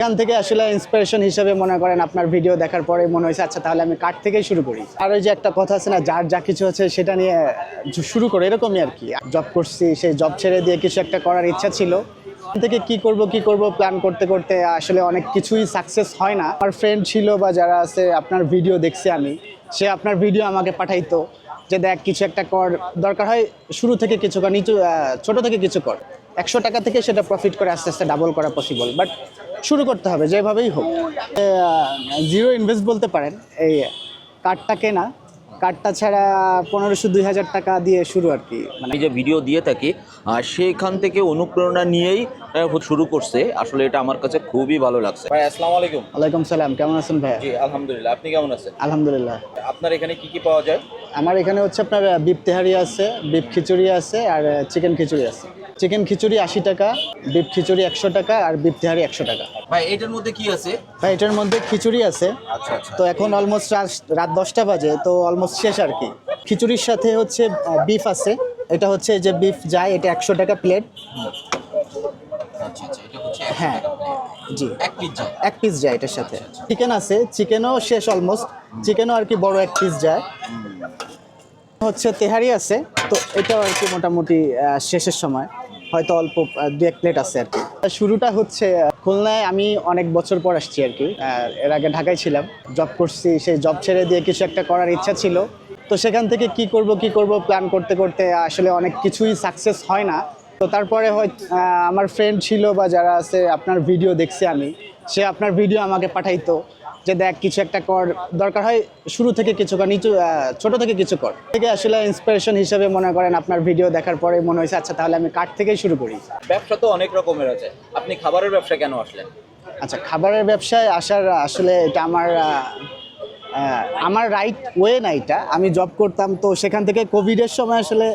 এখান থেকে আসলে ইন্সপিরেশন হিসেবে মনে করেন আপনার ভিডিও দেখার পরে মনে হয়েছে আচ্ছা তাহলে আমি কাঠ থেকেই শুরু করি। আর ওই যে একটা কথা আছে না, যার যা কিছু আছে সেটা নিয়ে শুরু করে, এরকমই আর কি। জব করছি, সেই জব ছেড়ে দিয়ে কিছু একটা করার ইচ্ছা ছিল। থেকে কি করব কি করব প্ল্যান করতে করতে আসলে অনেক কিছুই সাকসেস হয় না। আমার ফ্রেন্ড ছিল বা যারা আছে, আপনার ভিডিও দেখছি আমি, সে আপনার ভিডিও আমাকে পাঠাইতো। যে দেখ, কিছু একটা কর। দরকার হয় শুরু থেকে কিছু কর, নিচু ছোটো থেকে কিছু কর। একশো টাকা থেকে সেটা প্রফিট করে আস্তে আস্তে ডাবল করা পসিবল বাট শুরু করতে হবে, যেভাবেই হোক। জিরো ইনভেস্ট বলতে পারেন, এই কার্ডটা কেনা কার্ডটা ছাড়া পনেরোশো দুই হাজার টাকা দিয়ে শুরু আর কি। মানে যে ভিডিও দিয়ে থাকি সেখান থেকে অনুপ্রেরণা নিয়েই শুরু করছে। আসলে এটা আমার কাছে খুবই ভালো লাগছে। ভাই আসসালামু আলাইকুম। ওয়ালাইকুম সালাম কেমন আছেন ভাইয়া জি আলহামদুলিল্লাহ। আপনি কেমন আছেন? আলহামদুলিল্লাহ। আপনার এখানে কি কি পাওয়া যায়? আমার এখানে হচ্ছে আপনার বিপ তেহারি আছে বিপ খিচুড়ি আছে আর চিকেন খিচুড়ি আছে। চিকেন খিচুড়ি আশি টাকা বিপ খিচুড়ি একশো টাকা আর বিপ তেহারি একশো টাকা। ভাই এটার মধ্যে কি আছে? ভাই এটার মধ্যে খিচুড়ি আছে। আচ্ছা আচ্ছা। তো এখন অলমোস্ট রাত দশটা বাজে তো অলমোস্ট শেষ আর কি। খিচুড়ির সাথে হচ্ছে বিফ আছে। এটা হচ্ছে যে বিফ যায় এটা একশো টাকা প্লেট আচ্ছা হ্যাঁ। জি। এক পিস যায়। এক পিস যায় এটার সাথে। চিকেন আছে চিকেনও শেষ অলমোস্ট চিকেনও আর কি বড় এক পিস যায়। হচ্ছে তেহারি আছে তো এটাও আর কি মোটামুটি শেষের সময়। হয়তো অল্প দু এক প্লেট আছে আর কি। শুরুটা হচ্ছে খুলনায় আমি অনেক বছর পর আসছি আর কি। এর আগে ঢাকায় ছিলাম। জব করছি, সেই জব ছেড়ে দিয়ে কিছু একটা করার ইচ্ছা ছিল। তো সেখান থেকে কি করব কি করব প্ল্যান করতে করতে আসলে অনেক কিছুই সাকসেস হয় না। তো তারপরে হয় আমার ফ্রেন্ড ছিল বা যারা আছে, আপনার ভিডিও দেখছি আমি। সে আপনার ভিডিও আমাকে পাঠাইতো। যে দেখ কিছু একটা কর দরকার হয় শুরু থেকে কিছু কর নিচু ছোট থেকে কিছু কর। থেকে আসলে ইন্সপিরেশন হিসেবে মনে করেন আপনার ভিডিও দেখার পরে মনে হয়েছে আচ্ছা তাহলে আমি কাঠ থেকেই শুরু করি। ব্যবসা তো অনেক রকমের আছে। আপনি খাবারের ব্যবসা কেন আসলেন? আচ্ছা খাবারের ব্যবসায় আসার আসলে এটা আমার আমার রাইট ওয়ে না এটা। আমি জব করতাম তো সেখান থেকে কোভিডের সময় আসলে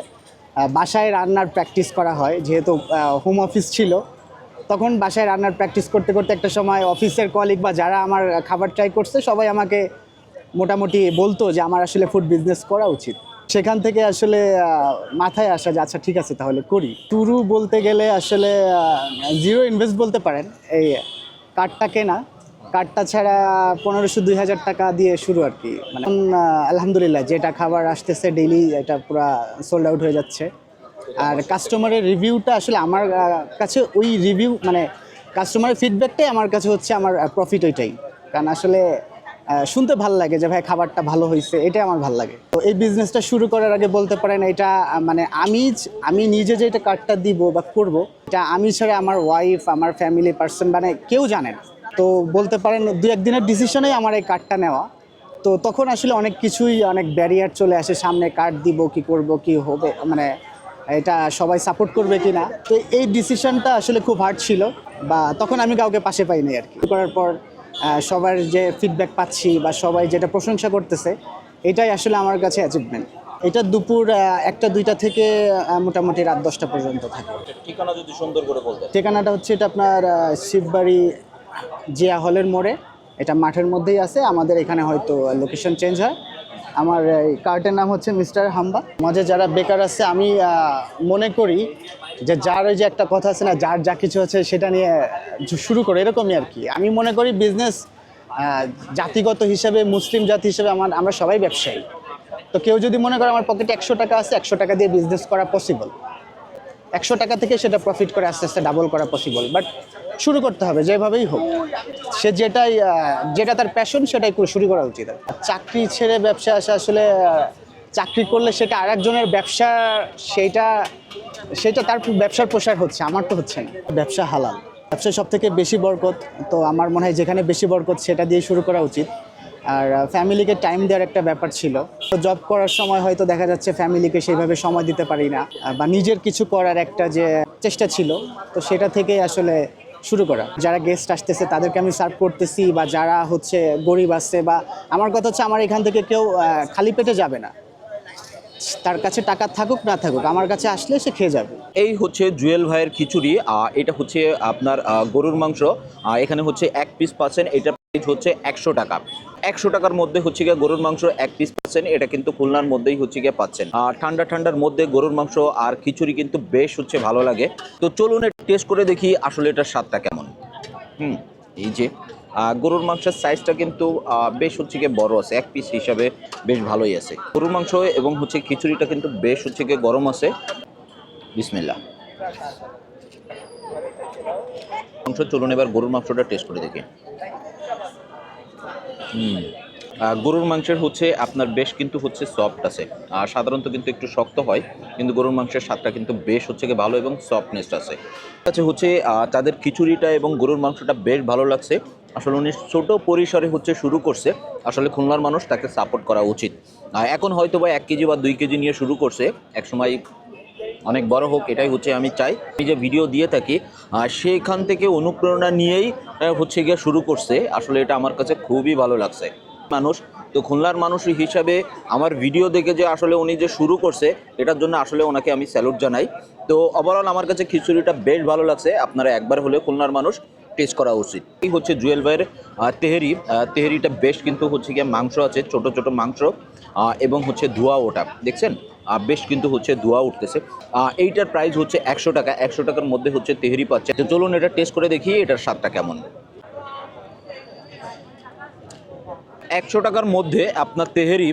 বাসায় রান্নার প্র্যাকটিস করা হয় যেহেতু হোম অফিস ছিল। তখন বাসায় রান্নার প্র্যাকটিস করতে করতে একটা সময় অফিসের কলিগ বা যারা আমার খাবার ট্রাই করছে, সবাই আমাকে মোটামুটি বলতো যে আমার আসলে ফুড বিজনেস করা উচিত। সেখান থেকে আসলে মাথায় আসা যে আচ্ছা ঠিক আছে, তাহলে করি। টুরু বলতে গেলে আসলে জিরো ইনভেস্ট বলতে পারেন, এই কার্ডটা কেনা। কার্ডটা ছাড়া পনেরোশো দুই হাজার টাকা দিয়ে শুরু আর কি। মানে আলহামদুলিল্লাহ, যেটা খাবার আসতেছে ডেইলি এটা পুরা সোল্ড আউট হয়ে যাচ্ছে। আর কাস্টমারের রিভিউটা আসলে আমার কাছে ওই রিভিউ মানে কাস্টমারের ফিডব্যাকটাই আমার কাছে হচ্ছে আমার প্রফিট ওইটাই। কারণ আসলে শুনতে ভালো লাগে যে ভাই খাবারটা ভালো হয়েছে এটাই আমার ভালো লাগে। তো এই বিজনেসটা শুরু করার আগে বলতে পারেন এটা মানে আমি আমি নিজে যে এটা কার্ডটা দিব বা করব এটা আমি ছাড়া আমার ওয়াইফ আমার ফ্যামিলি পার্সন মানে কেউ জানে না। তো বলতে পারেন দু একদিনের ডিসিশনেই আমার এই কার্ডটা নেওয়া। তো তখন আসলে অনেক কিছুই অনেক ব্যারিয়ার চলে আসে সামনে কার্ড দিব কি করব কি হবে মানে এটা সবাই সাপোর্ট করবে কি না তো এই ডিসিশনটা আসলে খুব হার্ড ছিল বা তখন আমি কাউকে পাশে পাইনি আর কি। করার পর সবার যে ফিডব্যাক পাচ্ছি বা সবাই যেটা প্রশংসা করতেছে এটাই আসলে আমার কাছে অ্যাচিভমেন্ট এটা দুপুর একটা দুইটা থেকে মোটামুটি রাত দশটা পর্যন্ত থাকে। ঠিকানা যদি সুন্দর করে বলতেন। ঠিকানাটা হচ্ছে এটা আপনার শিববাড়ি জিয়া হলের মোড়ে। এটা মাঠের মধ্যেই আছে আমাদের এখানে হয়তো লোকেশন চেঞ্জ হয়। আমার এই কার্টের নাম হচ্ছে মিস্টার হাম্বা। মাঝে যারা বেকার আছে, আমি মনে করি যে যার ওই যে একটা কথা আছে না, যার যা কিছু আছে সেটা নিয়ে শুরু করে, এরকমই আর কি। আমি মনে করি বিজনেস জাতিগত হিসেবে, মুসলিম জাতি হিসেবে আমার, আমরা সবাই ব্যবসায়ী। তো কেউ যদি মনে করে আমার পকেটে একশো টাকা আছে, একশো টাকা দিয়ে বিজনেস করা পসিবল একশো টাকা থেকে সেটা প্রফিট করে আস্তে আস্তে ডাবল করা পসিবল বাট শুরু করতে হবে, যেভাবেই হোক। সে যেটাই যেটা তার প্যাশন সেটাই শুরু করা উচিত। চাকরি ছেড়ে ব্যবসা আসা আসলে চাকরি করলে সেটা আর একজনের ব্যবসা সেইটা সেটা তার ব্যবসার প্রসার হচ্ছে, আমার তো হচ্ছে না। ব্যবসা হালাল। ব্যবসায় সব থেকে বেশি বরকত, তো আমার মনে হয় যেখানে বেশি বরকত সেটা দিয়ে শুরু করা উচিত। আর ফ্যামিলিকে টাইম দেওয়ার একটা ব্যাপার ছিল। তো জব করার সময় হয়তো দেখা যাচ্ছে ফ্যামিলিকে সেইভাবে সময় দিতে পারি না বা নিজের কিছু করার একটা যে চেষ্টা ছিল, তো সেটা থেকেই আসলে শুরু করা। যারা গেস্ট আসতেছে, তাদেরকে আমি সার্ভ করতেছি, বা যারা হচ্ছে গরিব আসছে বা আমার কথা হচ্ছে আমার এখান থেকে কেউ খালি পেটে যাবে না। তার কাছে টাকা থাকুক, না থাকুক, আমার কাছে আসলে সে খেয়ে যাবে। এই হচ্ছে জুয়েল ভাইয়ের খিচুড়ি এটা হচ্ছে আপনার গরুর মাংস এখানে হচ্ছে এক পিস পাচ্ছেন, এটা প্রাইস হচ্ছে একশো টাকা। একশো টাকার মধ্যে হচ্ছে গিয়ে গরুর মাংস এক পিস পাচ্ছেন, এটা কিন্তু খুলনার মধ্যেই হচ্ছে গিয়ে পাচ্ছেন। আর ঠান্ডা ঠান্ডার মধ্যে গরুর মাংস আর খিচুড়ি কিন্তু বেশ হচ্ছে ভালো লাগে। তো চলুন টেস্ট করে দেখি আসলে এটার স্বাদটা কেমন। হুম, এই যে গরুর মাংসের সাইজটা কিন্তু বেশ হচ্ছে গিয়ে বড় আছে, এক পিস হিসাবে বেশ ভালোই আছে। গরুর মাংস এবং হচ্ছে খিচুড়িটা কিন্তু বেশ হচ্ছে গিয়ে গরম আছে। বিসমিল্লা মাংস, চলুন এবার গরুর মাংসটা টেস্ট করে দেখি। গরুর মাংসের হচ্ছে আপনার বেশ কিন্তু হচ্ছে সফট আছে। আর সাধারণত কিন্তু একটু শক্ত হয়, কিন্তু গরুর মাংসের স্বাদটা কিন্তু বেশ হচ্ছে গিয়ে ভালো এবং সফটনেস আছে। কাছে হচ্ছে তাদের খিচুড়িটা এবং গরুর মাংসটা বেশ ভালো লাগছে। আসলে উনি ছোট পরিসরে হচ্ছে শুরু করছে। আসলে খুলনার মানুষ তাকে সাপোর্ট করা উচিত। এখন হয়তো বা এক কেজি বা দুই কেজি নিয়ে শুরু করছে। একসময় অনেক বড় হোক, এটাই হচ্ছে আমি চাই। আমি যে ভিডিও দিয়ে থাকি সেখান থেকে অনুপ্রেরণা নিয়েই হচ্ছে গিয়ে শুরু করছে। আসলে এটা আমার কাছে খুবই ভালো লাগছে। মানুষ, তো খুলনার মানুষ হিসাবে আমার ভিডিও দেখে যে আসলে উনি যে শুরু করছে, এটার জন্য আসলে ওনাকে আমি স্যালুট জানাই। তো ওভারঅল আমার কাছে খিচুড়িটা বেশ ভালো লাগছে। আপনারা একবার হলে খুলনার মানুষ টেস্ট করা উচিত। এই হচ্ছে জুয়েল ভাইয়ের তেহেরি। তেহেরিটা বেশ কিন্তু হচ্ছে গিয়ে মাংস আছে, ছোট ছোট মাংস এবং হচ্ছে ধোয়া ওটা। দেখছেন? বেশ কিন্তু হচ্ছে ধোয়া উঠতেছে। এইটার প্রাইস হচ্ছে একশো টাকা। একশো টাকার মধ্যে হচ্ছে তেহরি পাচ্ছে। তো চলুন এটা টেস্ট করে দেখি এটার স্বাদটা কেমন। একশো টাকার মধ্যে আপনার তেহেরি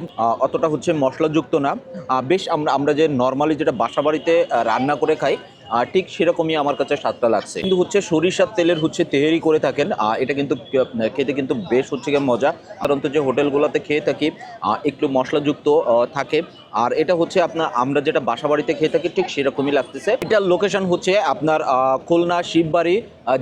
অতটা হচ্ছে মশলাযুক্ত না। বেশ আমরা আমরা যে নর্মালি যেটা বাসাবাড়িতে রান্না করে খাই আহ, ঠিক সেরকমই আমার কাছে স্বাদটা লাগছে। কিন্তু হচ্ছে সরিষার তেলের হচ্ছে তেহেরি করে থাকেন এটা কিন্তু খেতে কিন্তু বেশ হচ্ছে গিয়ে মজা। সাধারণত যে হোটেলগুলোতে খেয়ে থাকি একটু মশলাযুক্ত থাকে। আর এটা হচ্ছে আপনার আমরা যেটা বাসা বাড়িতে খেয়ে থাকি ঠিক সেরকমই লাগতেছে। এটার লোকেশন হচ্ছে আপনার খুলনা শিববাড়ি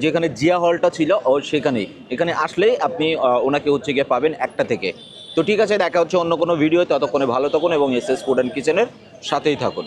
যেখানে জিয়া হলটা ছিল ও সেখানেই। এখানে আসলেই আপনি ওনাকে হচ্ছে গিয়ে পাবেন একটা থেকে। তো ঠিক আছে দেখা হচ্ছে অন্য কোনো ভিডিও ততক্ষণে ভালো থাকুন এবং এস এস ফুড অ্যান্ড কিচেনের সাথেই থাকুন।